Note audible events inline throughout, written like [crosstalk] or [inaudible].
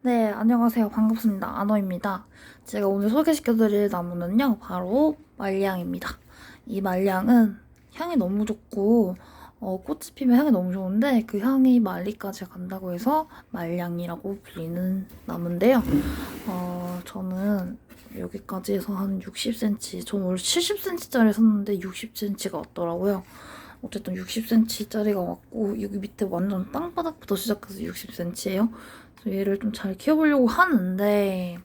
네, 안녕하세요. 반갑습니다. 아너입니다. 제가 오늘 소개시켜드릴 나무는요, 바로 말량입니다. 이 말량은 향이 너무 좋고, 어, 꽃이 피면 향이 너무 좋은데, 그 향이 말리까지 간다고 해서 말량이라고 불리는 나무인데요. 어, 저는 여기까지 해서 한 60cm, 전 원래 70cm짜리 샀는데 60cm가 왔더라고요. 어쨌든 60cm짜리가 왔고, 여기 밑에 완전 땅바닥부터 시작해서 60cm예요. 그래서 얘를 좀 잘 키워보려고 하는데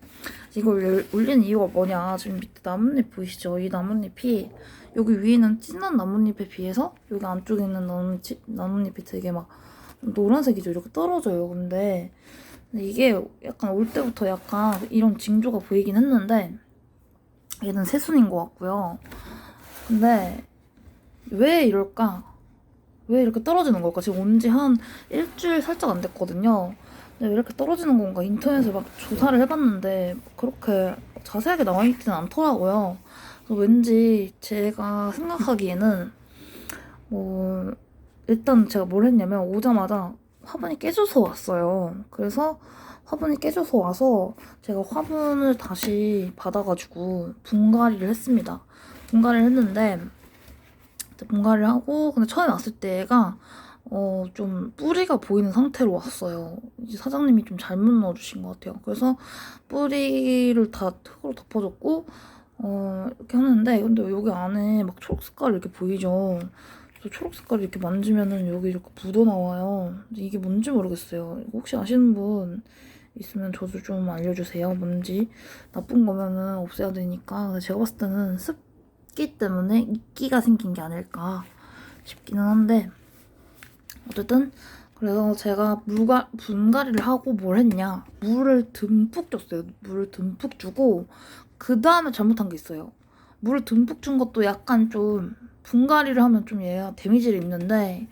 이걸 열- 올리는 이유가 뭐냐 지금 밑에 나뭇잎 보이시죠? 이 나뭇잎이 여기 위에는 진한 나뭇잎에 비해서 여기 안쪽에 있는 나뭇잎, 나뭇잎이 되게 막 노란색이죠 이렇게 떨어져요 근데 이게 약간 올 때부터 약간 이런 징조가 보이긴 했는데 얘는 새순인 것 같고요 근데 왜 이럴까? 왜 이렇게 떨어지는 걸까? 지금 온 지 한 일주일 살짝 안 됐거든요. 왜 이렇게 떨어지는 건가? 인터넷에 막 조사를 해봤는데 그렇게 자세하게 나와 있지는 않더라고요. 그래서 왠지 제가 생각하기에는 뭐 일단 제가 뭘 했냐면 오자마자 화분이 깨져서 왔어요. 그래서 화분이 깨져서 와서 제가 화분을 다시 받아가지고 분갈이를 했습니다. 분갈이를 했는데 분갈이를 하고 근데 처음에 왔을 때가 어, 좀 뿌리가 보이는 상태로 왔어요. 이제 사장님이 좀 잘못 넣어주신 것 같아요. 그래서 뿌리를 다 흙으로 덮어줬고, 어, 이렇게 하는데, 근데 여기 안에 막 초록 색깔이 이렇게 보이죠? 그래서 초록 색깔이 이렇게 만지면은 여기 이렇게 묻어 나와요. 이게 뭔지 모르겠어요. 혹시 아시는 분 있으면 저도 좀 알려주세요. 뭔지. 나쁜 거면은 없애야 되니까. 제가 봤을 때는 습 기 때문에 이끼가 생긴 게 아닐까 싶기는 한데, 어쨌든 그래서 제가 물가, 분갈이를 하고 뭘 했냐. 물을 듬뿍 줬어요. 물을 듬뿍 주고 그 다음에 잘못한 게 있어요. 물을 듬뿍 준 것도 약간 좀 분갈이를 하면 좀 얘가 데미지를 입는데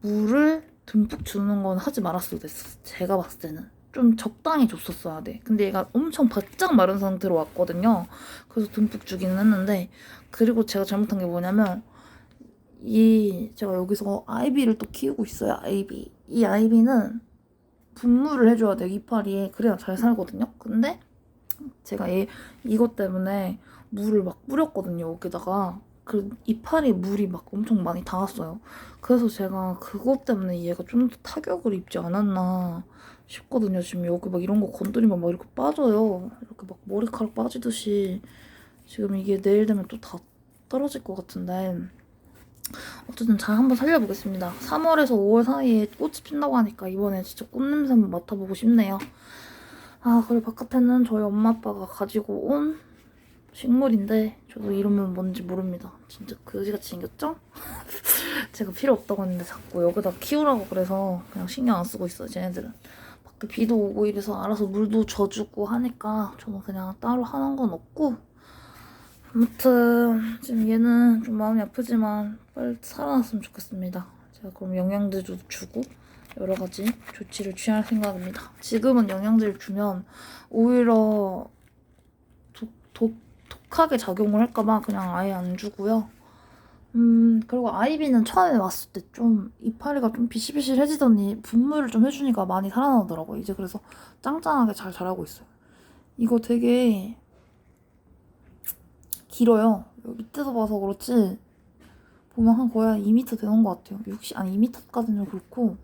물을 듬뿍 주는 건 하지 말았어도 됐어. 제가 봤을 때는 좀 적당히 줬었어야 돼 근데 얘가 엄청 바짝 마른 상태로 왔거든요 그래서 듬뿍 주기는 했는데 그리고 제가 잘못한 게 뭐냐면 이 제가 여기서 아이비를 또 키우고 있어요. 아이비. 이 아이비는 분무를 해줘야 돼요. 이파리에 그래야 잘 살거든요. 근데 제가 얘 이것 때문에 물을 막 뿌렸거든요. 여기다가 그 이파리 물이 막 엄청 많이 닿았어요. 그래서 제가 그것 때문에 얘가 좀 더 타격을 입지 않았나 싶거든요. 지금 여기 막 이런 거 건드리면 막 이렇게 빠져요. 이렇게 막 머리카락 빠지듯이 지금 이게 내일 되면 또 다 떨어질 것 같은데. 어쨌든 잘 한번 살려보겠습니다. 3월에서 5월 사이에 꽃이 핀다고 하니까 이번에 진짜 꽃냄새 한번 맡아보고 싶네요. 아, 그리고 바깥에는 저희 엄마 아빠가 가지고 온 식물인데 저도 이름은 뭔지 모릅니다. 진짜 그지같이 생겼죠? [laughs] 제가 필요 없다고 했는데 자꾸 여기다 키우라고 그래서 그냥 신경 안 쓰고 있어요, 쟤네들은. 밖에 비도 오고 이래서 알아서 물도 줘주고 하니까 저는 그냥 따로 하는 건 없고 아무튼 지금 얘는 좀 마음이 아프지만 빨리 살아났으면 좋겠습니다. 제가 그럼 영양제도 주고 여러 가지 조치를 취할 생각입니다. 지금은 영양제를 주면 오히려 독, 독, 독하게 작용을 할까봐 그냥 아예 안 주고요. 음, 그리고 아이비는 처음에 왔을 때 좀 이파리가 좀 비실비실해지더니 분무를 좀 해주니까 많이 살아나더라고요. 이제 그래서 짱짱하게 잘 자라고 있어요. 이거 되게 길어요. 밑에서 봐서 그렇지 보면 한 거의 한 2m 되는 것 같아요. 60 아니 2m까지는 그렇고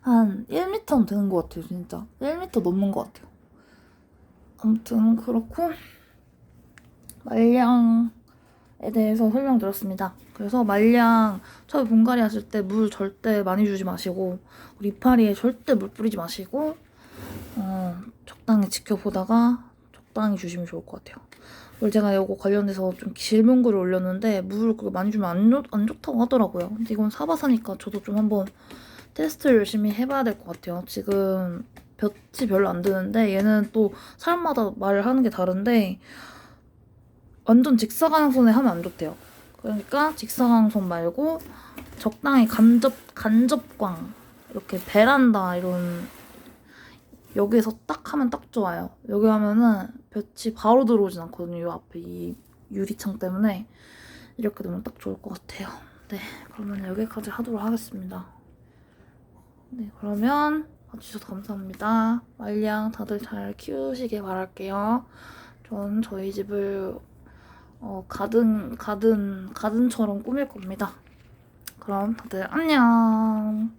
한 1m는 되는 것 같아요. 진짜 1m 넘는 것 같아요. 아무튼 그렇고 말량 에 대해서 설명드렸습니다. 그래서 말량 처음에 분갈이 하실 때 물 절대 많이 주지 마시고 우리 이파리에 절대 물 뿌리지 마시고 어, 적당히 지켜보다가 적당히 주시면 좋을 것 같아요. 그리고 제가 이거 관련해서 좀 질문글을 올렸는데 물 그렇게 많이 주면 안, 좋, 안 좋다고 하더라고요. 근데 이건 사봐 사니까 저도 좀 한번 테스트를 열심히 해봐야 될 것 같아요. 지금 볕이 별로 안 드는데 얘는 또 사람마다 말을 하는 게 다른데 완전 직사광선에 하면 안 좋대요. 그러니까 직사광선 말고 적당히 간접 간접광 이렇게 베란다 이런 여기에서 딱 하면 딱 좋아요. 여기 하면은 볕이 바로 들어오진 않거든요. 이 앞에 이 유리창 때문에 이렇게 되면 딱 좋을 것 같아요. 네, 그러면 여기까지 하도록 하겠습니다. 네, 그러면 봐주셔서 감사합니다. 말량 다들 잘 키우시길 바랄게요. 전 저희 집을 어, 가든 가든 가든처럼 꾸밀 겁니다. 그럼 다들 안녕.